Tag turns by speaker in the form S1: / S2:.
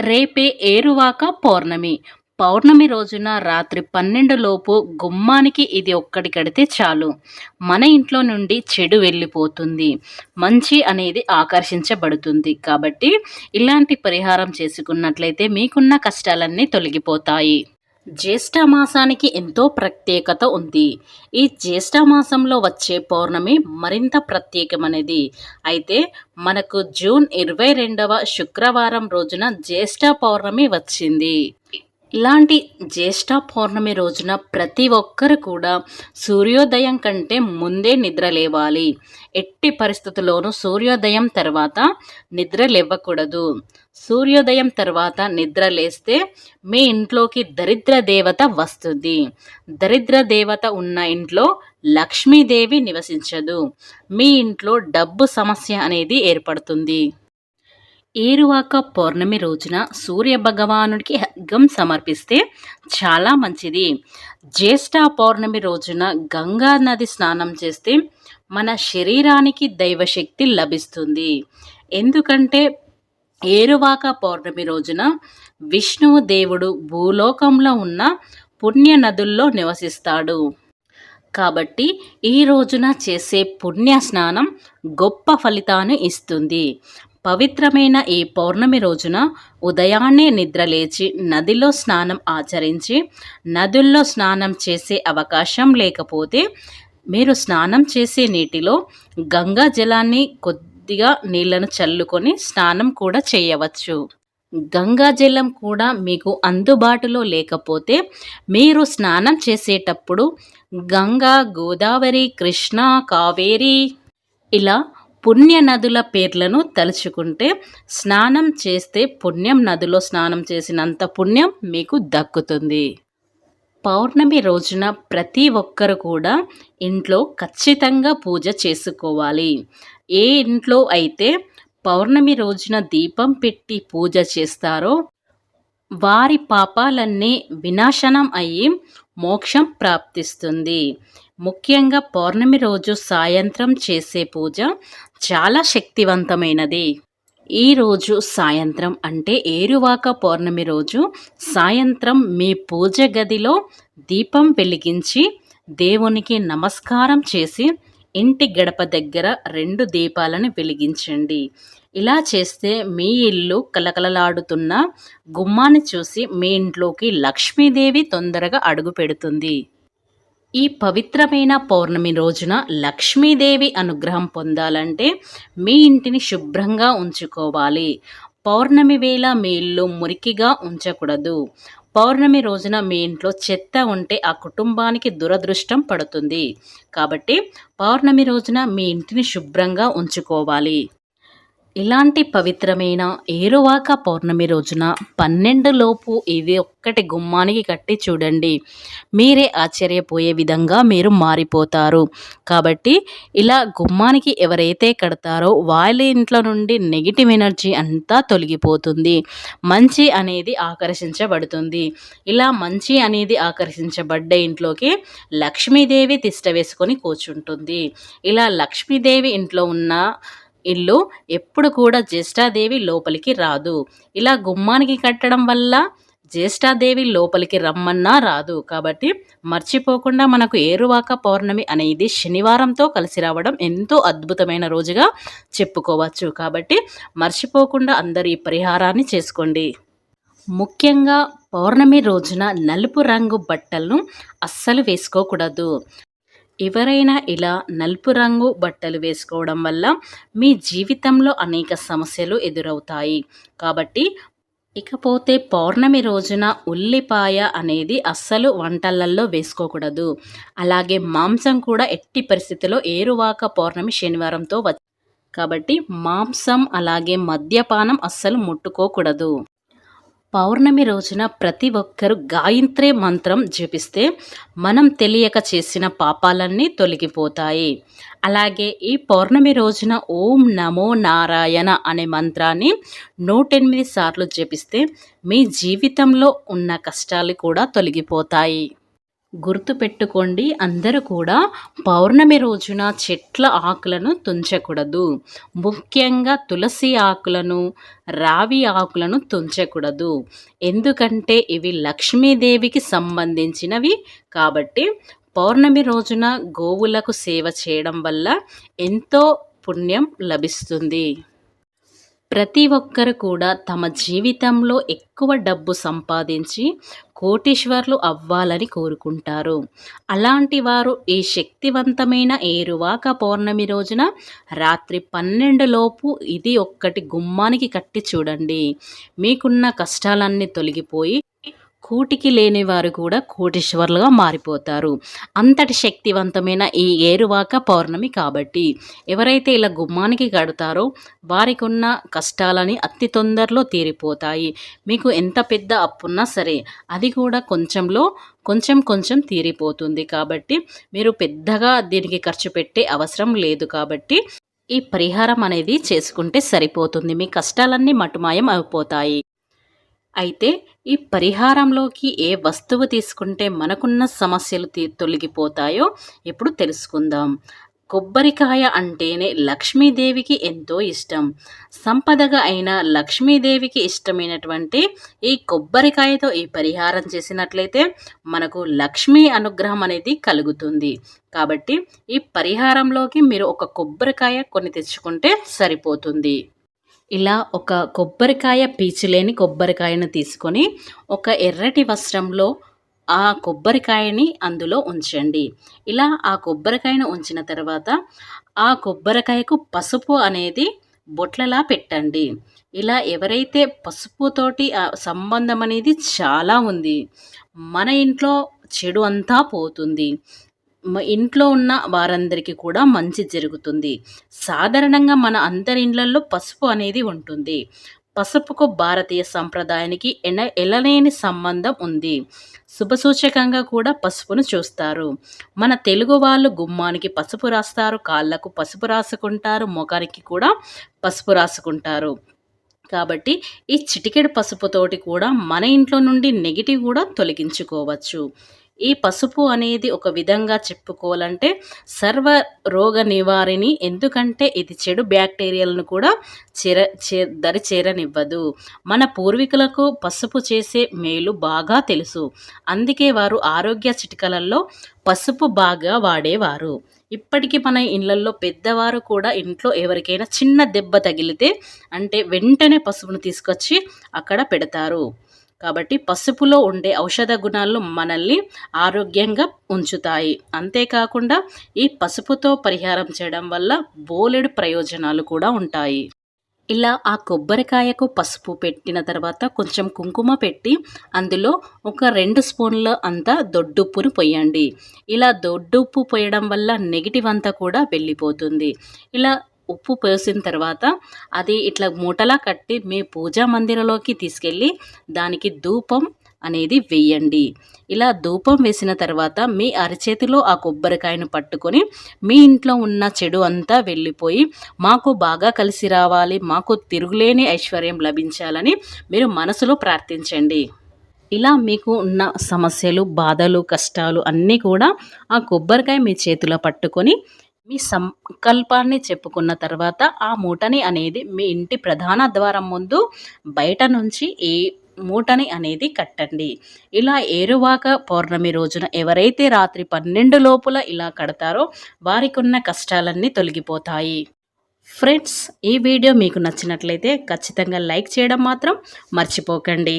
S1: రేపే ఏరువాక పౌర్ణమి. పౌర్ణమి రోజున రాత్రి పన్నెండు లోపు గుమ్మానికి ఇది ఒక్కటి కడితే చాలు. మన ఇంట్లో నుండి చెడు వెళ్ళిపోతుంది. మంచి అనేది ఆకర్షించబడుతుంది. కాబట్టి ఇలాంటి పరిహారం చేసుకున్నట్లయితే మీకున్న కష్టాలన్నీ తొలగిపోతాయి. జ్యేష్ఠ మాసానికి ఎంతో ప్రత్యేకత ఉంది. ఈ జ్యేష్ఠ మాసంలో వచ్చే పౌర్ణమి మరింత ప్రత్యేకమైనది. అయితే మనకు జూన్ ఇరవై రెండవ శుక్రవారం రోజున జ్యేష్ఠ పౌర్ణమి వచ్చింది. ఇలాంటి జ్యేష్ఠ పౌర్ణమి రోజున ప్రతి ఒక్కరు కూడా సూర్యోదయం కంటే ముందే నిద్ర లేవాలి. ఎట్టి పరిస్థితుల్లోనూ సూర్యోదయం తర్వాత నిద్ర లేవకూడదు సూర్యోదయం తర్వాత నిద్ర లేస్తే మీ ఇంట్లోకి దరిద్ర దేవత వస్తుంది. దరిద్ర దేవత ఉన్న ఇంట్లో లక్ష్మీదేవి నివసించదు. మీ ఇంట్లో డబ్బు సమస్య అనేది ఏర్పడుతుంది. ఏరువాక పౌర్ణమి రోజున సూర్య భగవానుడికి అర్ఘం సమర్పిస్తే చాలా మంచిది. జ్యేష్ఠ పౌర్ణమి రోజున గంగా నది స్నానం చేస్తే మన శరీరానికి దైవశక్తి లభిస్తుంది. ఎందుకంటే ఏరువాక పౌర్ణమి రోజున విష్ణువు దేవుడు భూలోకంలో ఉన్న పుణ్య నదుల్లో నివసిస్తాడు. కాబట్టి ఈ రోజున చేసే పుణ్య స్నానం గొప్ప ఫలితాన్ని ఇస్తుంది. పవిత్రమైన ఈ పౌర్ణమి రోజున ఉదయాన్నే నిద్రలేచి నదిలో స్నానం ఆచరించి నదుల్లో స్నానం చేసే అవకాశం లేకపోతే మీరు స్నానం చేసే నీటిలో గంగా జలాన్ని కొద్దిగా నీళ్ళను చల్లుకొని స్నానం కూడా చేయవచ్చు. గంగా జలం కూడా మీకు అందుబాటులో లేకపోతే మీరు స్నానం చేసేటప్పుడు గంగా గోదావరి కృష్ణ కావేరి ఇలా పుణ్య నదుల పేర్లను తలుచుకుంటే స్నానం చేస్తే పుణ్యం నదిలో స్నానం చేసినంత పుణ్యం మీకు దక్కుతుంది. పౌర్ణమి రోజున ప్రతి ఒక్కరు కూడా ఇంట్లో ఖచ్చితంగా పూజ చేసుకోవాలి. ఏ ఇంట్లో అయితే పౌర్ణమి రోజున దీపం పెట్టి పూజ చేస్తారో వారి పాపాలన్నీ వినాశనం అయ్యి మోక్షం ప్రాప్తిస్తుంది. ముఖ్యంగా పౌర్ణమి రోజు సాయంత్రం చేసే పూజ చాలా శక్తివంతమైనది. ఈరోజు సాయంత్రం అంటే ఏరువాక పౌర్ణమి రోజు సాయంత్రం మీ పూజ గదిలో దీపం వెలిగించి దేవునికి నమస్కారం చేసి ఇంటి గడప దగ్గర రెండు దీపాలను వెలిగించండి. ఇలా చేస్తే మీ ఇల్లు కలకలలాడుతున్న గుమ్మాన్ని చూసి మీ ఇంట్లోకి లక్ష్మీదేవి తొందరగా అడుగు పెడుతుంది. ఈ పవిత్రమైన పౌర్ణమి రోజున లక్ష్మీదేవి అనుగ్రహం పొందాలంటే మీ ఇంటిని శుభ్రంగా ఉంచుకోవాలి. పౌర్ణమి వేళ మీ ఇల్లు మురికిగా ఉంచకూడదు. పౌర్ణమి రోజున మీ ఇంట్లో చెత్త ఉంటే ఆ కుటుంబానికి దురదృష్టం పడుతుంది. కాబట్టి పౌర్ణమి రోజున మీ ఇంటిని శుభ్రంగా ఉంచుకోవాలి. ఇలాంటి పవిత్రమైన ఏరువాక పౌర్ణమి రోజున పన్నెండు లోపు ఇది ఒక్కటి గుమ్మానికి కట్టి చూడండి. మీరే ఆశ్చర్యపోయే విధంగా మీరు మారిపోతారు. కాబట్టి ఇలా గుమ్మానికి ఎవరైతే కడతారో వాళ్ళ ఇంట్లో నుండి నెగిటివ్ ఎనర్జీ అంతా తొలగిపోతుంది. మంచి అనేది ఆకర్షించబడుతుంది. ఇలా మంచి అనేది ఆకర్షించబడ్డ ఇంట్లోకి లక్ష్మీదేవి తిష్ట వేసుకొని కూర్చుంటుంది. ఇలా లక్ష్మీదేవి ఇంట్లో ఉన్న ఇల్లు ఎప్పుడు కూడా జ్యేష్ఠాదేవి లోపలికి రాదు. ఇలా గుమ్మానికి కట్టడం వల్ల జ్యేష్ఠాదేవి లోపలికి రమ్మన్నా రాదు. కాబట్టి మర్చిపోకుండా మనకు ఏరువాక పౌర్ణమి అనేది శనివారంతో కలిసి రావడం ఎంతో అద్భుతమైన రోజుగా చెప్పుకోవచ్చు. కాబట్టి మర్చిపోకుండా అందరు ఈ పరిహారాన్ని చేసుకోండి. ముఖ్యంగా పౌర్ణమి రోజున నలుపు రంగు బట్టలను అస్సలు వేసుకోకూడదు. ఎవరైనా ఇలా నలుపు రంగు బట్టలు వేసుకోవడం వల్ల మీ జీవితంలో అనేక సమస్యలు ఎదురవుతాయి. కాబట్టి ఇకపోతే పౌర్ణమి రోజున ఉల్లిపాయ అనేది అస్సలు వంటలల్లో వేసుకోకూడదు. అలాగే మాంసం కూడా ఎట్టి పరిస్థితిలో ఏరువాక పౌర్ణమి శనివారంతో వ కాబట్టి మాంసం అలాగే మద్యపానం అస్సలు ముట్టుకోకూడదు. పౌర్ణమి రోజున ప్రతి ఒక్కరూ గాయత్రి మంత్రం జపిస్తే మనం తెలియక చేసిన పాపాలన్నీ తొలగిపోతాయి. అలాగే ఈ పౌర్ణమి రోజున ఓం నమో నారాయణ అనే మంత్రాన్ని నూటెనిమిది సార్లు జపిస్తే మీ జీవితంలో ఉన్న కష్టాలు కూడా తొలగిపోతాయి. గుర్తుపెట్టుకోండి అందరూ కూడా పౌర్ణమి రోజున చెట్ల ఆకులను తుంచకూడదు. ముఖ్యంగా తులసి ఆకులను రావి ఆకులను తుంచకూడదు. ఎందుకంటే ఇవి లక్ష్మీదేవికి సంబంధించినవి కాబట్టి పౌర్ణమి రోజున గోవులకు సేవ చేయడం వల్ల ఎంతో పుణ్యం లభిస్తుంది. ప్రతి ఒక్కరు కూడా తమ జీవితంలో ఎక్కువ డబ్బు సంపాదించి కోటీశ్వర్లు అవ్వాలని కోరుకుంటారు. అలాంటి వారు ఈ శక్తివంతమైన ఏరువాక పౌర్ణమి రోజున రాత్రి పన్నెండు లోపు ఇది ఒక్కటి గుమ్మానికి కట్టి చూడండి. మీకున్న కష్టాలన్నీ తొలగిపోయి కూటికి లేని వారు కూడా కోటీశ్వరులుగా మారిపోతారు. అంతటి శక్తివంతమైన ఈ ఏరువాక పౌర్ణమి కాబట్టి ఎవరైతే ఇలా గుమ్మానికి కడతారో వారికి ఉన్న కష్టాలని అతి తొందరలో తీరిపోతాయి. మీకు ఎంత పెద్ద అప్పున్నా సరే అది కూడా కొంచెంలో కొంచెం కొంచెం తీరిపోతుంది కాబట్టి మీరు పెద్దగా దీనికి ఖర్చు పెట్టే అవసరం లేదు కాబట్టి ఈ పరిహారం అనేది చేసుకుంటే సరిపోతుంది. మీ కష్టాలన్నీ మటుమాయం అయిపోతాయి. అయితే ఈ పరిహారంలోకి ఏ వస్తువు తీసుకుంటే మనకున్న సమస్యలు తొలగిపోతాయో ఇప్పుడు తెలుసుకుందాం. కొబ్బరికాయ అంటేనే లక్ష్మీదేవికి ఎంతో ఇష్టం. సంపదగా అయిన లక్ష్మీదేవికి ఇష్టమైనటువంటి ఈ కొబ్బరికాయతో ఈ పరిహారం చేసినట్లయితే మనకు లక్ష్మీ అనుగ్రహం అనేది కలుగుతుంది. కాబట్టి ఈ పరిహారంలోకి మీరు ఒక కొబ్బరికాయ కొన్ని తెచ్చుకుంటే సరిపోతుంది. ఇలా ఒక కొబ్బరికాయ పీచులేని కొబ్బరికాయను తీసుకొని ఒక ఎర్రటి వస్త్రంలో ఆ కొబ్బరికాయని అందులో ఉంచండి. ఇలా ఆ కొబ్బరికాయను ఉంచిన తర్వాత ఆ కొబ్బరికాయకు పసుపు అనేది బొట్లలా పెట్టండి. ఇలా ఎవరైతే పసుపుతోటి సంబంధం అనేది చాలా ఉంది మన ఇంట్లో చెడు అంతా పోతుంది. ఇంట్లో ఉన్న వారందరికీ కూడా మంచి జరుగుతుంది. సాధారణంగా మన అందరి ఇండ్లలో పసుపు అనేది ఉంటుంది. పసుపుకు భారతీయ సంప్రదాయానికి ఎన ఎలలేని సంబంధం ఉంది. శుభసూచకంగా కూడా పసుపును చూస్తారు. మన తెలుగు వాళ్ళు గుమ్మానికి పసుపు రాస్తారు కాళ్ళకు పసుపు రాసుకుంటారు ముఖానికి కూడా పసుపు రాసుకుంటారు. కాబట్టి ఈ చిటికెడు పసుపుతోటి కూడా మన ఇంట్లో నుండి నెగిటివ్ కూడా తొలగించుకోవచ్చు. ఈ పసుపు అనేది ఒక విధంగా చెప్పుకోవాలంటే సర్వ రోగ నివారిణి ఎందుకంటే ఇది చెడు బ్యాక్టీరియాలను కూడా చేర చే దరి చేరనివ్వదు. మన పూర్వీకులకు పసుపు చేసే మేలు బాగా తెలుసు. అందుకే వారు ఆరోగ్య చిటికలలో పసుపు బాగా వాడేవారు. ఇప్పటికీ మన ఇళ్ళలో పెద్దవారు కూడా ఇంట్లో ఎవరికైనా చిన్న దెబ్బ తగిలితే అంటే వెంటనే పసుపును తీసుకొచ్చి అక్కడ పెడతారు. కాబట్టి పసుపులో ఉండే ఔషధ గుణాలు మనల్ని ఆరోగ్యంగా ఉంచుతాయి. అంతేకాకుండా ఈ పసుపుతో పరిహారం చేయడం వల్ల బోలెడు ప్రయోజనాలు కూడా ఉంటాయి. ఇలా ఆ కొబ్బరికాయకు పసుపు పెట్టిన తర్వాత కొంచెం కుంకుమ పెట్టి అందులో ఒక రెండు స్పూన్ల అంతా దొడ్డుప్పును పొయ్యండి ఇలా దొడ్డుప్పు పోయడం వల్ల నెగిటివ్ అంతా కూడా వెళ్ళిపోతుంది. ఇలా ఉప్పు పోసిన తర్వాత అది ఇట్లా మూటలా కట్టి మీ పూజా మందిరంలోకి తీసుకెళ్ళి దానికి ధూపం అనేది వేయండి. ఇలా ధూపం వేసిన తర్వాత మీ అరచేతిలో ఆ కొబ్బరికాయను పట్టుకొని మీ ఇంట్లో ఉన్న చెడు అంతా వెళ్ళిపోయి మాకు బాగా కలిసి రావాలి మాకు తిరుగులేని ఐశ్వర్యం లభించాలని మీరు మనసులో ప్రార్థించండి. ఇలా మీకు ఉన్న సమస్యలు బాధలు కష్టాలు అన్నీ కూడా ఆ కొబ్బరికాయ మీ చేతిలో పట్టుకొని మీ సంకల్పాన్ని చెప్పుకున్న తర్వాత ఆ మూటని అనేది మీ ఇంటి ప్రధాన ద్వారం ముందు బయట నుంచి ఏ మూటని అనేది కట్టండి. ఇలా ఏరువాక పౌర్ణమి రోజున ఎవరైతే రాత్రి పన్నెండు లోపల ఇలా కడతారో వారికి ఉన్న కష్టాలన్నీ తొలగిపోతాయి. ఫ్రెండ్స్ ఈ వీడియో మీకు నచ్చినట్లయితే ఖచ్చితంగా లైక్ చేయడం మాత్రం మర్చిపోకండి.